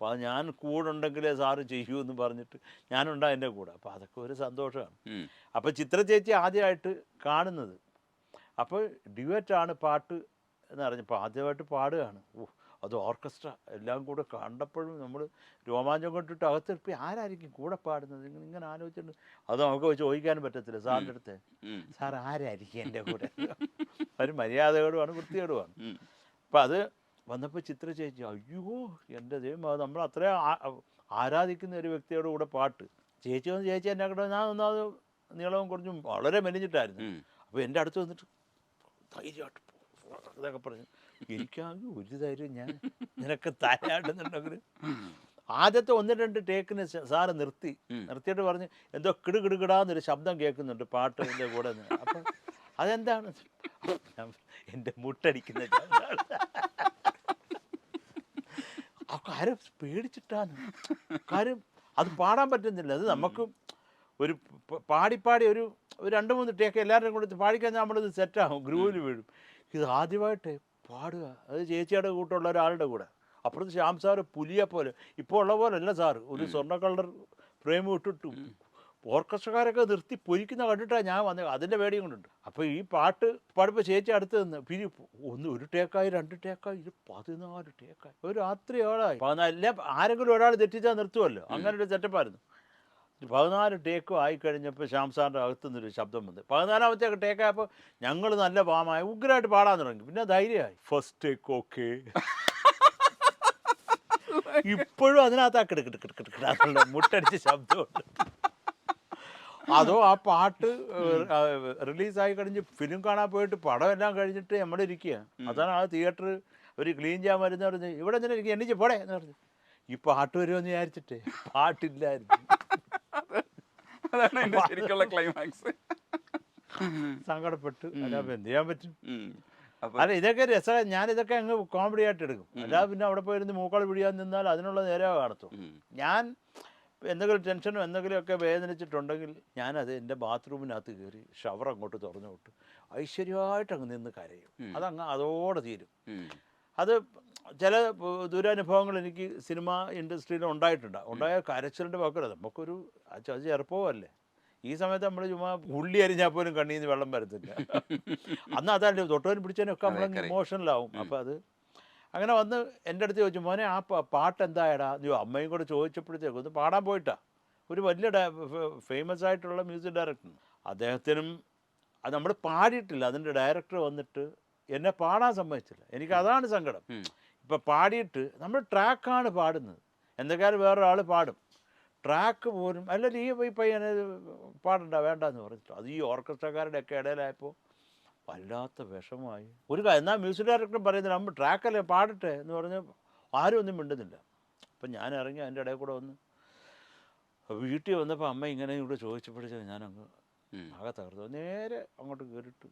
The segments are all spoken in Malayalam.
അപ്പോൾ അത് ഞാൻ കൂടെ ഉണ്ടെങ്കിലേ സാറ് ചെയ്യൂ എന്ന് പറഞ്ഞിട്ട് ഞാനുണ്ടാ എന്റെ കൂടെ. അപ്പോൾ അതൊക്കെ ഒരു സന്തോഷമാണ്. അപ്പോൾ ചിത്ര ചേച്ചി ആദ്യമായിട്ട് കാണുന്നത്. അപ്പോൾ ഡ്യുവറ്റാണ് പാട്ട് എന്ന് പറഞ്ഞപ്പോൾ ആദ്യമായിട്ട് പാടുകയാണ്. ഓ അത് ഓർക്കസ്ട്ര എല്ലാം കൂടെ കണ്ടപ്പോഴും നമ്മൾ രോമാഞ്ചം കൊണ്ടിട്ട് അകത്തിറപ്പി ആരായിരിക്കും കൂടെ പാടുന്നത്? ഇങ്ങനെ ഇങ്ങനെ ആലോചിച്ചിട്ടുണ്ട് അത് നമുക്ക് ചോദിക്കാനും പറ്റത്തില്ല സാറിന്റെ അടുത്ത്. സാർ ആരായിരിക്കും എന്റെ കൂടെ? ഒരു മര്യാദകളുമാണ് വൃത്തികേടുമാണ്. അപ്പം അത് വന്നപ്പോൾ ചിത്ര ചേച്ചി അയ്യോ എന്റെ ദൈവം അത് നമ്മൾ അത്രയും ആരാധിക്കുന്ന ഒരു വ്യക്തിയുടെ കൂടെ പാട്ട്. ചേച്ചി വന്ന് ചേച്ചി എന്നെ കൂടെ ഞാൻ ഒന്നാമത് നീളവും കുറഞ്ഞും വളരെ മെലിഞ്ഞിട്ടായിരുന്നു. അപ്പോൾ എന്റെ അടുത്ത് വന്നിട്ട് ധൈര്യമായിട്ട് പോ പറഞ്ഞു. എനിക്കാകെ ഒരു ധൈര്യം ഞാൻ നിനക്ക് തരാണ്ടെന്നുണ്ടെങ്കിൽ ആദ്യത്തെ ഒന്ന് രണ്ട് ടേക്കിന് സാറ് നിർത്തി. നിർത്തിയിട്ട് പറഞ്ഞ് എന്തോ കിടുകിടുകിടാന്നൊരു ശബ്ദം കേൾക്കുന്നുണ്ട് പാട്ടിന്റെ കൂടെ അപ്പം അതെന്താണ്? എന്റെ മുട്ടടിക്കുന്ന. ആ കാര്യം പേടിച്ചിട്ടാണ്. കാര്യം അത് പാടാൻ പറ്റുന്നില്ല. അത് നമുക്ക് ഒരു പാടിപ്പാടി പാടി പാടി ഒരു ഒരു രണ്ട് മൂന്ന് ടേക്ക് എല്ലാവരും കൂടെ പാടിക്കഴിഞ്ഞാൽ നമ്മളിത് സെറ്റാകും ഗ്രൂവിൽ വീഴും. ഇത് ആദ്യമായിട്ട് പാടുക. അത് ചേച്ചിയുടെ കൂട്ടുള്ള ഒരാളുടെ കൂടെ. അപ്പുറത്ത് ശ്യാം സാറ് പുലിയെ പോലെ ഇപ്പോൾ ഉള്ള പോലെ അല്ല സാറ്. ഒരു സ്വർണ കളർ ഫ്രെയിം ഇട്ടിട്ടു ഓർക്കസ്ട്രക്കാരൊക്കെ നിർത്തി പൊരിക്കുന്ന കണ്ടിട്ടാണ് ഞാൻ വന്നത് അതിന്റെ പേടിയും കൊണ്ടുണ്ട് അപ്പോൾ ഈ പാട്ട് പാടിപ്പോൾ ചേച്ചി അടുത്ത് നിന്ന് പിന്നെ ഒന്ന് ഒരു ടേക്കായി രണ്ട് ടേക്കായി ഇത് പതിനാല് ടേക്കായി ഒരു രാത്രി ഏഴായി പതിനാല് ആരെങ്കിലും ഒരാൾ തെറ്റിച്ചാൽ നിർത്തുമല്ലോ അങ്ങനെ ഒരു സെറ്റപ്പായിരുന്നു പതിനാല് ടേക്കും ആയി കഴിഞ്ഞപ്പോൾ ശ്യാം സാറിന്റെ അകത്തു നിന്നൊരു ശബ്ദം വന്നു പതിനാലാമത്തെ ടേക്കായപ്പോൾ ഞങ്ങൾ നല്ല പാമായി ഉഗ്രമായിട്ട് പാടാൻ തുടങ്ങി പിന്നെ ധൈര്യമായി ഫസ്റ്റ് ടേക്ക് ഓക്കെ ഇപ്പോഴും അതിനകത്താ കിടക്കിട്ട് കിടക്കിട്ട് കിടക്കിട്ട് മുട്ടടിച്ച ശബ്ദമുണ്ട് അതോ ആ പാട്ട് റിലീസായി കഴിഞ്ഞ് ഫിലിം കാണാൻ പോയിട്ട് പടം എല്ലാം കഴിഞ്ഞിട്ട് നമ്മുടെ ഇരിക്കുക അതാണ് ആ തിയേറ്റർ അവർ ക്ലീൻ ചെയ്യാൻ വരുന്ന പറഞ്ഞ് ഇവിടെ എന്തിനാ ഇരിക്കുക എണ്ണിച്ച് പോടെ എന്ന് പറഞ്ഞു. ഈ പാട്ട് വരുമെന്ന് വിചാരിച്ചിട്ടേ പാട്ടില്ലായിരുന്നു. അതാണ് ശരിക്കുള്ള ക്ലൈമാക്സ് സങ്കടപ്പെട്ട് അല്ലാതെ എന്ത് ചെയ്യാൻ പറ്റും? അല്ല ഇതൊക്കെ രസ ഞാൻ ഇതൊക്കെ അങ്ങ് കോമഡി ആയിട്ട് എടുക്കും. അല്ലാതെ പിന്നെ അവിടെ പോയിരുന്ന് മൂക്കാൾ പിടിയാൻ നിന്നാൽ അതിനുള്ള നേരെ കാണത്തും ഞാൻ എന്തെങ്കിലും ടെൻഷനോ എന്തെങ്കിലുമൊക്കെ വേദനിച്ചിട്ടുണ്ടെങ്കിൽ ഞാനത് എന്റെ ബാത്റൂമിനകത്ത് കയറി ഷവർ അങ്ങോട്ട് തുറന്നു വിട്ട്. ഐശ്വര്യമായിട്ട് അങ്ങ് നിന്ന് കരയും. അതങ്ങ് അതോടെ തീരും. അത് ചില ദുരനുഭവങ്ങൾ എനിക്ക് സിനിമ ഇൻഡസ്ട്രിയിൽ ഉണ്ടായിട്ടുണ്ട്. ഉണ്ടായ കരച്ചിലിന്റെ വാക്കുകൾ നമുക്കൊരു അത് ചെറുപ്പമല്ലേ. ഈ സമയത്ത് നമ്മൾ ചുമ്മാ ഉള്ളി അരിഞ്ഞാൽ പോലും കണ്ണീന്ന് വെള്ളം വരത്തില്ല. അന്ന് അതല്ലേ തൊട്ടവൻ പിടിച്ചതിനൊക്കെ നമ്മൾ. ഇമോഷണലാവും അപ്പോൾ അത് അങ്ങനെ വന്ന് എന്റെ അടുത്ത് ചോദിച്ചു മോനെ ആ പാട്ട് എന്തായടാ നീ അമ്മയും കൂടെ ചോദിച്ചപ്പോഴത്തേക്ക് ഒന്ന് പാടാൻ പോയിട്ടാ. ഒരു വലിയ ഫേമസ് ആയിട്ടുള്ള മ്യൂസിക് ഡയറക്ടർ. അദ്ദേഹത്തിനും അത് നമ്മൾ പാടിയിട്ടില്ല. അതിന്റെ ഡയറക്ടർ വന്നിട്ട് എന്നെ പാടാൻ സമ്മതിച്ചില്ല. എനിക്ക് അതാണ് സങ്കടം. ഇപ്പം പാടിയിട്ട് നമ്മൾ ട്രാക്കാണ് പാടുന്നത്. എന്തൊക്കെയാലും വേറൊരാൾ പാടും. ട്രാക്ക് പോലും അല്ലെങ്കിൽ ഈ ഈ പയ്യനെ പാടണ്ട വേണ്ടെന്ന് പറഞ്ഞിട്ട്. അത് ഈ ഓർക്കസ്ട്രക്കാരുടെ ഒക്കെ ഇടയിലായപ്പോൾ വല്ലാത്ത വിഷമമായി ഒരു കാര്യം എന്നാൽ മ്യൂസിക് ഡയറക്ടർ പറയുന്നത് നമ്മൾ ട്രാക്കല്ലേ പാടട്ടെ എന്ന് പറഞ്ഞ് ആരും ഒന്നും മിണ്ടുന്നില്ല. അപ്പം ഞാൻ ഇറങ്ങി അതിന്റെ ഇടയിൽ കൂടെ വന്ന് വീട്ടിൽ വന്നപ്പോൾ അമ്മ ഇങ്ങനെ ഇവിടെ ചോദിച്ചപ്പോഴേ ഞാനങ്ങ്. ആകെ തകർത്തു നേരെ അങ്ങോട്ട് കയറിയിട്ട്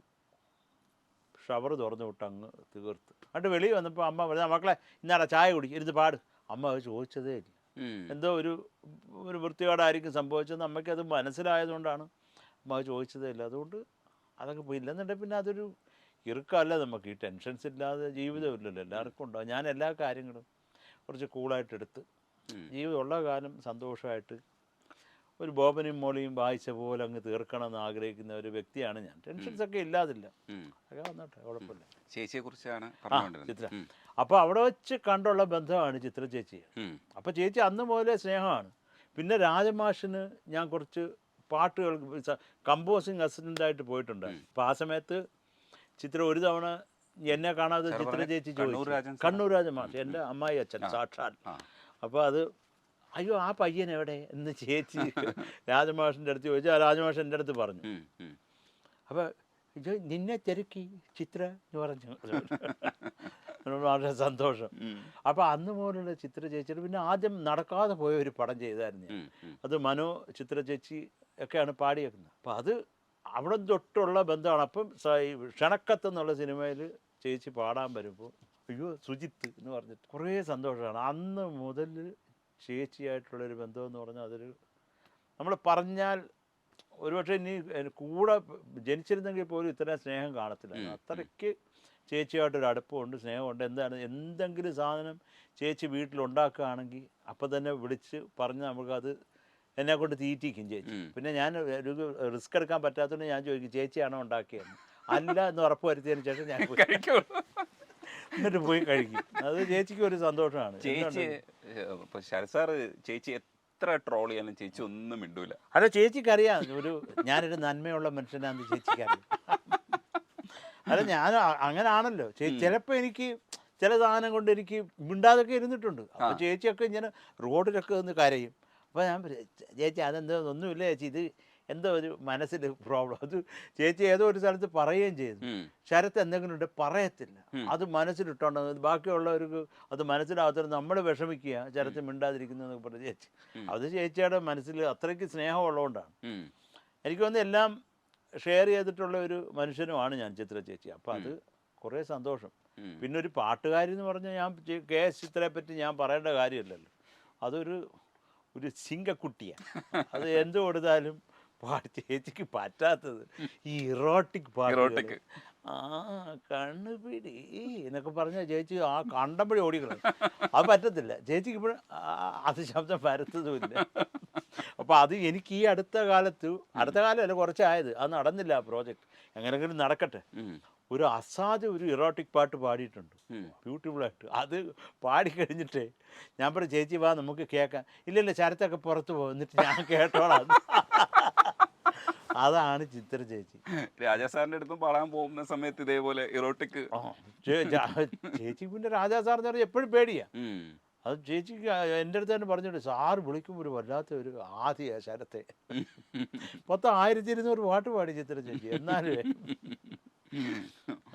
ഷവർ തുറന്നു വിട്ട് അങ്ങ് തീർത്ത്. എന്നിട്ട് വെളിയിൽ വന്നപ്പോൾ അമ്മ പറഞ്ഞ മക്കളെ ഇന്നാടാ ചായ കുടി ഇരുന്ന് പാട്. അമ്മ അത് ചോദിച്ചതേ ഇല്ല. എന്തോ ഒരു ഒരു വൃത്തികേടായിരിക്കും സംഭവിച്ചത് അത് മനസ്സിലായതുകൊണ്ടാണ് അമ്മ അത് ചോദിച്ചതേ ഇല്ല. അതുകൊണ്ട് അതൊക്കെ പോയി. ഇല്ലെന്നുണ്ടെങ്കിൽ പിന്നെ അതൊരു ഇറുക്കമല്ല നമുക്ക്. ഈ ടെൻഷൻസ് ഇല്ലാതെ ജീവിതമില്ലല്ലോ എല്ലാവർക്കും ഉണ്ടാവും ഞാൻ എല്ലാ കാര്യങ്ങളും കുറച്ച് കൂളായിട്ട് എടുത്ത്. ജീവിതമുള്ള കാലം സന്തോഷമായിട്ട് ഒരു ബോബനും മോളിയും വായിച്ച പോലെ അങ്ങ് തീർക്കണം എന്ന് ആഗ്രഹിക്കുന്ന ഒരു വ്യക്തിയാണ് ഞാൻ. ടെൻഷൻസ് ഒക്കെ ഇല്ലാതില്ല. അതൊക്കെ വന്നോട്ടെ കുഴപ്പമില്ല. ചേച്ചിയെ കുറിച്ചാണ് ചിത്ര. അപ്പോൾ അവിടെ വെച്ച് കണ്ടുള്ള ബന്ധമാണ് ചിത്ര ചേച്ചി. അപ്പോൾ ചേച്ചി അന്ന് മുതലേ സ്നേഹമാണ്. പിന്നെ രാജമാഷിന് ഞാൻ കുറച്ച് പാട്ടുകൾ കമ്പോസിങ് അസിസ്റ്റന്റായിട്ട് പോയിട്ടുണ്ട്. അപ്പോൾ ആ സമയത്ത് ചിത്രം ഒരു തവണ എന്നെ കാണാതെ ചിത്ര ചേച്ചി ചേച്ചി കണ്ണൂർ ചോദിച്ചു. രാജൻ മാഷ് എന്റെ അമ്മായി അച്ഛൻ സാക്ഷാൽ. അപ്പോൾ അത് അയ്യോ ആ പയ്യൻ എവിടെ എന്ന് ചേച്ചി രാജമാഷിന്റെ അടുത്ത് ചോദിച്ചു. ആ രാജമാഷ് എന്റെ അടുത്ത് പറഞ്ഞു. അപ്പോൾ നിന്നെ തിരക്കി ചിത്ര എന്ന് പറഞ്ഞു. വളരെ സന്തോഷം. അപ്പൊ അപ്പോൾ അന്ന് പോലുള്ള ചിത്ര ചേച്ചിയുടെ പിന്നെ ആദ്യം നടക്കാതെ പോയ ഒരു പടം ചെയ്തായിരുന്നു. അത് മനോ ചിത്ര ചേച്ചി ഒക്കെയാണ് പാടിയേക്കുന്നത്. അപ്പം അത് അവിടെ തൊട്ടുള്ള ബന്ധമാണ്. അപ്പം ക്ഷണക്കത്ത് എന്നുള്ള സിനിമയിൽ ചേച്ചി പാടാൻ വരുമ്പോൾ അയ്യോ സുജിത്ത് എന്ന് പറഞ്ഞിട്ട് കുറേ സന്തോഷമാണ്. അന്ന് മുതൽ ചേച്ചിയായിട്ടുള്ളൊരു ബന്ധം എന്ന് പറഞ്ഞാൽ അതൊരു നമ്മൾ പറഞ്ഞാൽ ഒരുപക്ഷെ ഇനി കൂടെ ജനിച്ചിരുന്നെങ്കിൽ പോലും ഇത്രയും സ്നേഹം കാണത്തില്ല. അത്രയ്ക്ക് ചേച്ചിയായിട്ടൊരു അടുപ്പമുണ്ട് സ്നേഹമുണ്ട്. എന്താണ്? എന്തെങ്കിലും സാധനം ചേച്ചി വീട്ടിലുണ്ടാക്കുകയാണെങ്കിൽ അപ്പം തന്നെ വിളിച്ച് പറഞ്ഞ് നമുക്കത് എന്നെ കൊണ്ട് തീറ്റിക്കും ചേച്ചി. പിന്നെ ഞാൻ ഒരു റിസ്ക് എടുക്കാൻ പറ്റാത്തതുകൊണ്ട് ഞാൻ ചോദിക്കും ചേച്ചിയാണോ ഉണ്ടാക്കിയെന്ന് അല്ല എന്ന് ഉറപ്പ് വരുത്തിയതിന് ശേഷം ഞാൻ എന്നിട്ട് പോയി കഴിക്കും. അത് ചേച്ചിക്ക് ഒരു സന്തോഷമാണ്. ചേച്ചി എന്തുകൊണ്ട്? ഇപ്പൊ ശരത് സാറ് ചേച്ചി എത്ര ട്രോൾ ചെയ്യാനും ചേച്ചി ഒന്നും മിണ്ടൂല. അല്ല ചേച്ചിക്കറിയാം. ഒരു ഞാനൊരു നന്മയുള്ള മനുഷ്യനാണെന്ന് ചേച്ചിക്കറിയാം. അല്ല ഞാൻ അങ്ങനെ അങ്ങനാണല്ലോ. ചിലപ്പോ ചിലപ്പോൾ എനിക്ക് ചില സാധനം കൊണ്ട് എനിക്ക് മിണ്ടാതൊക്കെ ഇരുന്നിട്ടുണ്ട്. അപ്പോൾ ചേച്ചിയൊക്കെ ഇങ്ങനെ റോഡിലൊക്കെ ഒന്ന് കരയും. അപ്പോൾ ഞാൻ ചേച്ചി അതെന്തോ ഒന്നുമില്ല ചേച്ചി ഇത് എന്തോ ഒരു മനസ്സിൽ പ്രോബ്ലം. അത് ചേച്ചി ഏതോ ഒരു സ്ഥലത്ത് പറയുകയും ചെയ്തു. ശരത്ത് എന്തെങ്കിലും ഉണ്ട് പറയത്തില്ല. അത് മനസ്സിലിട്ടോണ്ട് ബാക്കിയുള്ളവർക്ക് അത് മനസ്സിലാകത്തോടെ നമ്മൾ വിഷമിക്കുക. ശരത്ത് മിണ്ടാതിരിക്കുന്നതെന്നൊക്കെ പറഞ്ഞു. ചേച്ചി അത് ചേച്ചിയുടെ മനസ്സിൽ അത്രയ്ക്ക് സ്നേഹമുള്ളതുകൊണ്ടാണ്. എനിക്ക് വന്ന് എല്ലാം ഷെയർ ചെയ്തിട്ടുള്ള ഒരു മനുഷ്യനുമാണ് ഞാൻ ചിത്ര ചേച്ചി. അപ്പം അത് കുറേ സന്തോഷം. പിന്നെ ഒരു പാട്ടുകാരി എന്ന് പറഞ്ഞാൽ ഞാൻ കെ എസ് ചിത്രയെ പറ്റി ഞാൻ പറയേണ്ട കാര്യമില്ലല്ലോ. അതൊരു ഒരു സിംഗക്കുട്ടിയാണ് അത് എന്ത് കൊടുത്താലും പാട്ട് ചേച്ചിക്ക് പറ്റാത്തത്. ഈ ഇറോട്ടിക് പാട്ട്. ആ കണ്ണുപിടി എന്നൊക്കെ പറഞ്ഞാൽ ചേച്ചി ആ കണ്ടമ്പടി ഓടിക്കണം അത് പറ്റത്തില്ല. ചേച്ചിക്ക് ഇപ്പോഴും അത് ശബ്ദം പരത്തതുമില്ല അപ്പോൾ അത് എനിക്ക് ഈ അടുത്ത കാലത്ത് അടുത്ത കാലമല്ല കുറച്ചായത്. അത് നടന്നില്ല ആ പ്രോജക്റ്റ് എങ്ങനെങ്കിലും നടക്കട്ടെ. ഒരു അസാധ ഒരു ഇറോട്ടിക് പാട്ട് പാടിയിട്ടുണ്ട്. ബ്യൂട്ടിഫുള്ളായിട്ട് അത് പാടിക്കഴിഞ്ഞിട്ട് ഞാൻ പറഞ്ഞു ചേച്ചി വാ നമുക്ക് കേൾക്കാം. ഇല്ലല്ല ശരത്തൊക്കെ പുറത്ത് പോന്നിട്ട് ഞാൻ കേട്ടോളാം. അതാണ് ചിത്ര ചേച്ചി. രാജാ സാറിന്റെ അടുത്തും പാടാൻ പോകുന്ന സമയത്ത് ഇതേപോലെ ഇറോട്ടിക് ചേച്ചി പിന്നെ രാജാ പറഞ്ഞാൽ എപ്പോഴും പേടിയാ. അത് ചേച്ചിക്ക് എന്റെ അടുത്ത് തന്നെ പറഞ്ഞിട്ട് സാറ് വിളിക്കുമ്പോൾ ഒരു വല്ലാത്ത ഒരു ആദ്യ ശരത്തെ. മൊത്തം ആയിരത്തി ഇരുന്നൂറ് പാട്ട് പാടി ചിത്ര ചേച്ചി എന്നാലും.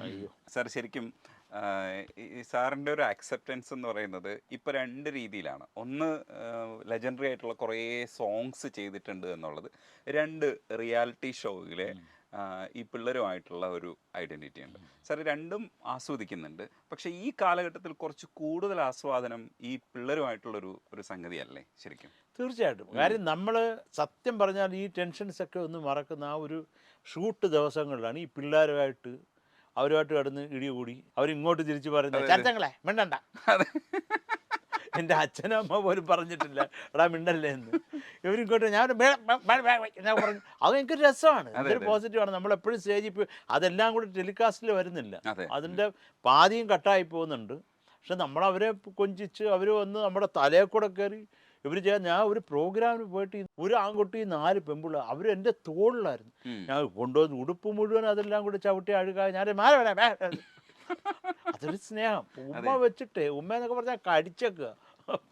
അയ്യോ. സാർ ശരിക്കും സാറിന്റെ ഒരു അക്സെപ്റ്റൻസ് എന്ന് പറയുന്നത് ഇപ്പം രണ്ട് രീതിയിലാണ്. ഒന്ന് ലെജൻഡറി ആയിട്ടുള്ള കുറേ സോങ്സ് ചെയ്തിട്ടുണ്ട് എന്നുള്ളത്. രണ്ട് റിയാലിറ്റി ഷോയിലെ ഈ പിള്ളേരുമായിട്ടുള്ള ഒരു ഐഡന്റിറ്റി ഉണ്ട്. സാർ രണ്ടും ആസ്വദിക്കുന്നുണ്ട്. പക്ഷേ ഈ കാലഘട്ടത്തിൽ കുറച്ച് കൂടുതൽ ആസ്വാദനം ഈ പിള്ളേരുമായിട്ടുള്ള ഒരു ഒരു സംഗതിയല്ലേ ശരിക്കും? തീർച്ചയായിട്ടും. കാര്യം നമ്മൾ സത്യം പറഞ്ഞാൽ ഈ ടെൻഷൻസ് ഒക്കെ ഒന്ന് മറക്കുന്ന ആ ഒരു ഷൂട്ട് ദിവസങ്ങളിലാണ് ഈ പിള്ളേരുമായിട്ട് അവരുമായിട്ട് കിടന്ന് ഇടികൂടി അവരിങ്ങോട്ട് തിരിച്ച് പറയുന്നത് ചരത്തങ്ങളെ മിണ്ടണ്ട. എന്റെ അച്ഛനും അമ്മ പോലും പറഞ്ഞിട്ടില്ല. എടാ മിണ്ടല്ലേ എന്ന്. ഇവരിങ്ങോട്ട് ഞാൻ ഞാൻ പറഞ്ഞു അത് എനിക്ക് രസമാണ്. അതെ, ഇതൊരു നമ്മൾ പോസിറ്റീവാണ്. നമ്മളെപ്പോഴും സ്റ്റേജിൽ പോയി അതെല്ലാം കൂടി ടെലികാസ്റ്റിൽ വരുന്നില്ല. അതിന്റെ അതിന്റെ പാതിയും കട്ടായി പോകുന്നുണ്ട്. പക്ഷെ നമ്മൾ അവരെ കൊഞ്ചിച്ച് അവർ വന്ന് നമ്മുടെ തലയിൽ കൂടെ കയറി ഇവർ ചെയ്യാൻ ഞാൻ ഒരു പ്രോഗ്രാമിന് പോയിട്ട് ഒരു ആൺകുട്ടി നാല് പെമ്പിള്ള അവർ എന്റെ തോളിലായിരുന്നു. ഞാൻ കൊണ്ടുവന്ന് ഉടുപ്പ് മുഴുവൻ അതെല്ലാം കൂടി ചവിട്ടി അഴുകാ ഞാൻ മാറി. അതൊരു സ്നേഹം. ഉമ്മ വെച്ചിട്ടേ ഉമ്മ എന്നൊക്കെ പറഞ്ഞാൽ കടിച്ചേക്കുക. up.